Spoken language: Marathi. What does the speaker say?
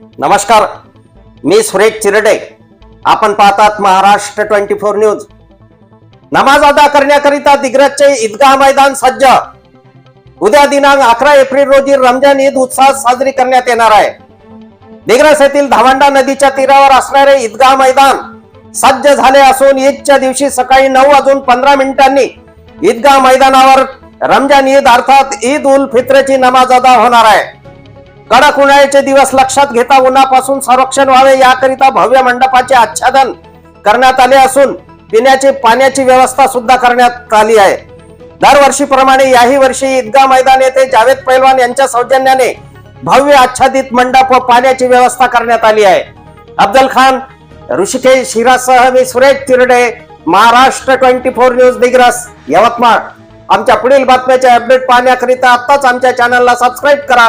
नमस्कार मी सुरेश चिरडे. आपण पाहतात महाराष्ट्र ट्वेंटी फोर न्यूज. नमाज अदा करण्याकरिता दिग्रजचे ईदगाह मैदान सज्ज. उद्या दिनांक अकरा एप्रिल रोजी रमजान ईद उत्साहात साजरी करण्यात येणार आहे. दिग्रस येथील धावंडा नदीच्या तीरावर असणारे ईदगाह मैदान सज्ज झाले असून ईदच्या दिवशी सकाळी नऊ वाजून पंधरा मिनिटांनी ईदगाह मैदानावर रमजान ईद अर्थात ईद उल फित्रची नमाज अदा होणार आहे. कडक उन्हाळ्याचे दिवस लक्षात घेता उन्हापासून संरक्षण व्हावे याकरिता भव्य मंडपाचे आच्छादन करण्यात आले असून पिण्याची पाण्याची व्यवस्था सुद्धा करण्यात आली आहे. दरवर्षीप्रमाणे याही वर्षी ईदगा मैदान येथे जावेद पैलवान यांच्या सौजन्याने भव्य आच्छादित मंडप व पाण्याची व्यवस्था करण्यात आली आहे. अफजल खान ऋषिकेश हिरासह मी Suresh Tirde Maharashtra twenty four news Digras Yavatmal. आमच्या पुढील बातम्याचे अपडेट पाहण्याकरिता आत्ताच आमच्या चॅनलला सबस्क्राईब करा.